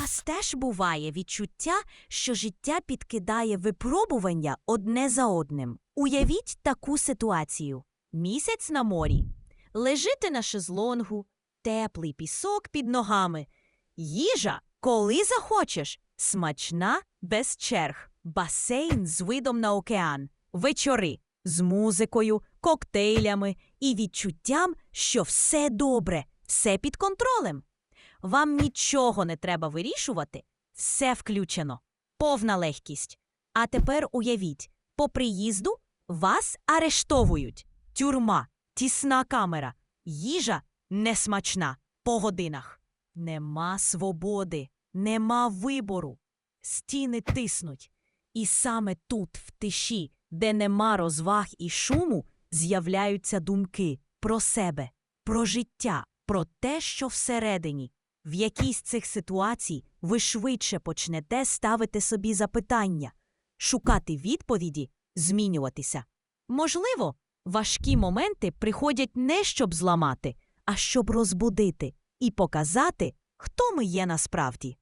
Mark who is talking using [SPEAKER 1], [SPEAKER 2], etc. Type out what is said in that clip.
[SPEAKER 1] вас теж буває відчуття, що життя підкидає випробування одне за одним. Уявіть таку ситуацію: місяць на морі, лежите на шезлонгу, теплий пісок під ногами, їжа, коли захочеш, смачна без черг, басейн з видом на океан, вечори з музикою, коктейлями і відчуттям, що все добре, все під контролем. Вам нічого не треба вирішувати, все включено, повна легкість. А тепер уявіть, по приїзду вас арештовують. Тюрма, тісна камера, їжа несмачна по годинах. Нема свободи, нема вибору. Стіни тиснуть. І саме тут, в тиші, де нема розваг і шуму, з'являються думки про себе, про життя, про те, що всередині. В якійсь з цих ситуацій ви швидше почнете ставити собі запитання, шукати відповіді, змінюватися. Можливо, важкі моменти приходять не щоб зламати, а щоб розбудити і показати, хто ми є насправді.